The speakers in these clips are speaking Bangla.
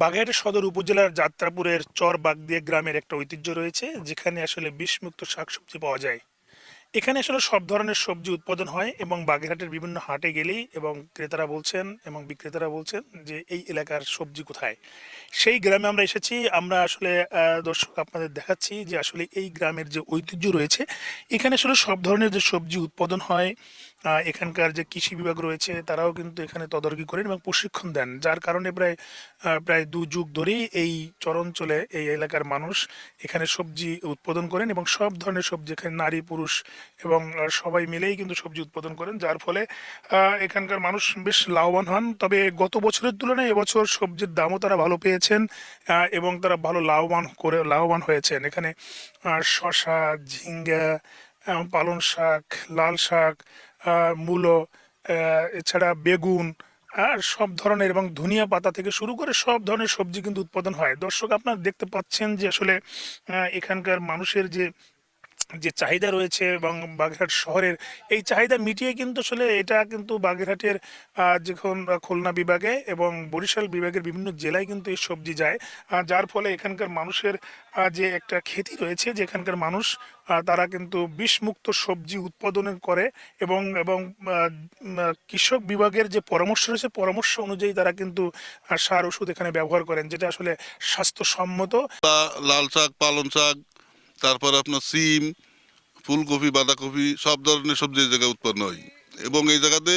বাগেরহাট সদর উপজেলার যাত্রাপুরের চর বাগদিয়া গ্রামের একটা ঐতিহ্য রয়েছে, যেখানে আসলে বিষমুক্ত শাকসবজি পাওয়া যায়। এখানে আসলে সব ধরনের সবজি উৎপাদন হয় এবং বাগেরহাটের বিভিন্ন হাটে গেলেই এবং ক্রেতারা বলছেন এবং বিক্রেতারা বলছেন যে এই এলাকার সবজি কোথায়? সেই গ্রামে আমরা এসেছি, আমরা আসলে দর্শক আপনাদের দেখাচ্ছি যে আসলে এই গ্রামের যে ঐতিহ্য রয়েছে, এখানে আসলে সব ধরনের যে সবজি উৎপাদন হয় এখানকার যে কৃষি বিভাগ রয়েছে, তারাও কিন্তু এখানে তদারকি করেন এবং প্রশিক্ষণ দেন, যার কারণে প্রায় প্রায় দু যুগ ধরেই এই চরঞ্চলে এই এলাকার মানুষ এখানে সবজি উৎপাদন করেন এবং সব ধরনের সবজি, এখানে নারী, পুরুষ এবং সবাই মিলেই কিন্তু সবজি উৎপাদন করেন, যার ফলে এখানকার মানুষ বেশ লাভবান হন। তবে গত বছরের তুলনায় এবছর সবজির দামও তারা ভালো পেয়েছেন এবং তারা ভালো লাভবান করে, লাভবান হয়েছেন। এখানে শশা ঝিঙ্গা পালং শাক, লাল শাক মূলো এছাড়া বেগুন আর সব ধরনের এবং ধনিয়া পাতা থেকে শুরু করে সব ধরনের সবজি কিন্তু উৎপাদন হয়। দর্শক, আপনারা দেখতে পাচ্ছেন যে আসলে এখানকার মানুষের যে যে চাহিদা রয়েছে এবং বাগেরহাট শহরের এই চাহিদা মিটিয়ে কিন্তু আসলে এটা কিন্তু বাগেরহাটের যখন খুলনা বিভাগে এবং বরিশাল বিভাগের বিভিন্ন জেলায় কিন্তু এই সবজি যায়। যার ফলে এখানকার মানুষের যে একটা খ্যাতি রয়েছে যে এখানকার মানুষ তারা কিন্তু বিষমুক্ত সবজি উৎপাদন করে এবং এবং কৃষক বিভাগের যে পরামর্শ রয়েছে, পরামর্শ অনুযায়ী তারা কিন্তু সার ওষুধ এখানে ব্যবহার করেন, যেটা আসলে স্বাস্থ্যসম্মত। লাল শাক পালং শাক তারপর আপনার সিম, ফুলকপি, বাঁধাকপি, সব ধরনের সবজি এই জায়গায় উৎপন্ন হয়। এবং এই জায়গাতে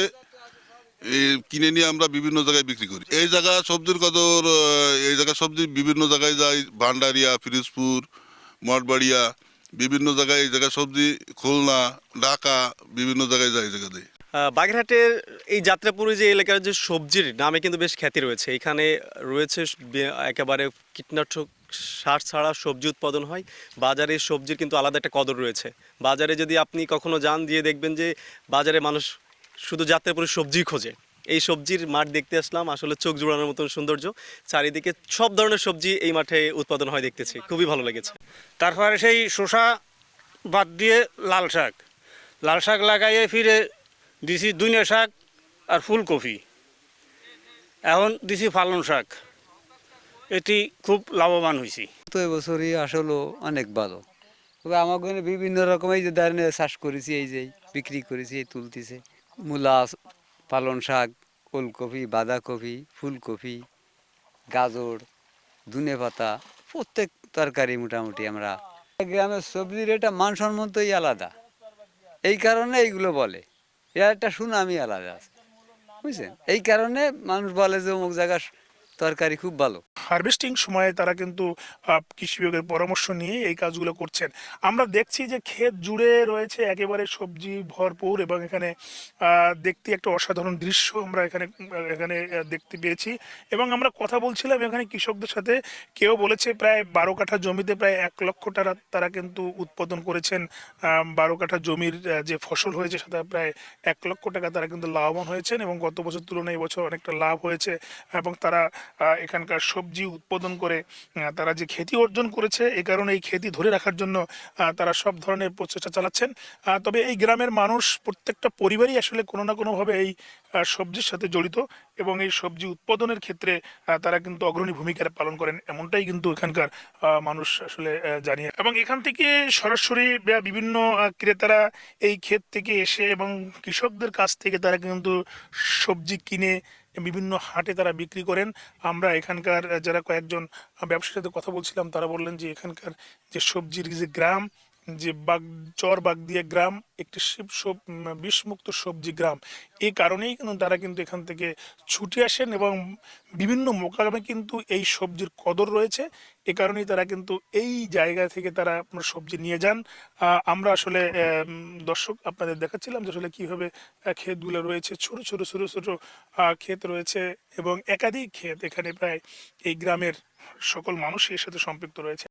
কিনে নিয়ে আমরা বিভিন্ন জায়গায় বিক্রি করি। এই জায়গা সবজির কদর এই জায়গা সবজি বিভিন্ন জায়গায় যায়। ভান্ডারিয়া, ফিরোজপুর, মঠবাড়িয়া, বিভিন্ন জায়গায় এই জায়গা সবজি, খুলনা, ঢাকা, বিভিন্ন জায়গায় যায় জায়গাতে। বাগেরহাটের এই যাত্রাপুরে যে এলাকার যে সবজির নামে কিন্তু বেশ খ্যাতি রয়েছে। এখানে রয়েছে একেবারে কীটনাশক সার ছাড়া সবজি উৎপাদন হয়। বাজারে সবজির কিন্তু আলাদা একটা কদর রয়েছে। বাজারে যদি আপনি কখনো যান, দিয়ে দেখবেন যে বাজারে মানুষ শুধু যাত্রাপুরের সবজি খোঁজে। এই সবজির মাঠ দেখতে আসলাম, আসলে চোখ জোড়ানোর মতন সৌন্দর্য। চারিদিকে সব ধরনের সবজি এই মাঠে উৎপাদন হয় দেখতেছি। খুবই ভালো লেগেছে। তারপরে সেই শসা বাদ দিয়ে লাল শাক। লাল শাক লাগাইয়ে ফিরে দিছি দুনিয়া শাক আর ফুলকপি। এখন দিছি পালং শাক। এটি খুব লাভবান হয়েছি তো এবছরই আসলে অনেক ভালো। তবে ওখানে বিভিন্ন রকম এই যে ধরনের চাষ করেছি, এই যে বিক্রি করেছি, এই তুলতেছে। মূলা, পালং শাক, ওলকপি, বাঁধাকপি, ফুলকপি, গাজর, ধনে পাতা, প্রত্যেক তরকারি মোটামুটি আমরা। গ্রামের সবজির এটা মানসম্মতই আলাদা। এই কারণে এইগুলো বলে। এর একটা সুনামি আলাদা আছে। বুঝছেন? এই কারণে মানুষ বলে যে অমুক জায়গার তরকারি খুব ভালো। হারভেস্টিং সময়ে তারা কিন্তু কৃষি বিভাগের পরামর্শ নিয়ে এই কাজগুলো করছেন। আমরা দেখছি যে ক্ষেত জুড়ে রয়েছে একেবারে সবজি ভরপুর এবং এখানে দেখতে একটা অসাধারণ দৃশ্য আমরা এখানে এখানে দেখতে পেয়েছি। এবং আমরা কথা বলছিলাম এখানে কৃষকদের সাথে। কেউ বলেছে প্রায় বারো কাঠা জমিতে প্রায় এক লক্ষ টাকা তারা কিন্তু উৎপাদন করেছেন। বারো কাঠা জমির যে ফসল হয়েছে সেটা প্রায় এক লক্ষ টাকা তারা কিন্তু লাভবান হয়েছেন এবং গত বছর তুলনায় এবছর অনেকটা লাভ হয়েছে এবং তারা এখানকার সবজি উৎপাদন করে তারা যে খ্যাতি অর্জন করেছে এই কারণে এই খ্যাতি ধরে রাখার জন্য তারা সব ধরনের প্রচেষ্টা চালাচ্ছেন। তবে এই গ্রামের মানুষ প্রত্যেকটা পরিবারই আসলে কোনো না কোনোভাবে এই সবজির সাথে জড়িত এবং এই সবজি উৎপাদনের ক্ষেত্রে তারা কিন্তু অগ্রণী ভূমিকা পালন করেন, এমনটাই কিন্তু এখানকার মানুষ আসলে জানিয়ে এবং এখান থেকে সরাসরি বিভিন্ন ক্রেতারা এই ক্ষেত থেকে এসে এবং কৃষকদের কাছ থেকে তারা কিন্তু সবজি কিনে বিভিন্ন হাটে তারা বিক্রি করেন। আমরা এখানকার যারা কয়েকজন ব্যবসার সাথে কথা বলছিলাম, তারা বললেন যে এখানকার যে সবজির যে গ্রাম যে বাগ, চর বাগদিয়া গ্রাম, একটি শিব বিষমুক্ত সবজি গ্রাম। এই কারণেই কিন্তু তারা কিন্তু এখান থেকে ছুটে আসেন এবং বিভিন্ন মোকামে কিন্তু এই সবজির কদর রয়েছে। এ কারণেই তারা কিন্তু এই জায়গা থেকে তারা আপনার সবজি নিয়ে যান। আমরা আসলে দর্শক আপনাদের দেখাচ্ছিলাম যে আসলে কীভাবে ক্ষেতগুলো রয়েছে। ছোট ছোট ছোট ছোট ক্ষেত রয়েছে এবং একাধিক ক্ষেত এখানে প্রায় এই গ্রামের সকল মানুষই এর সাথে সম্পৃক্ত রয়েছে।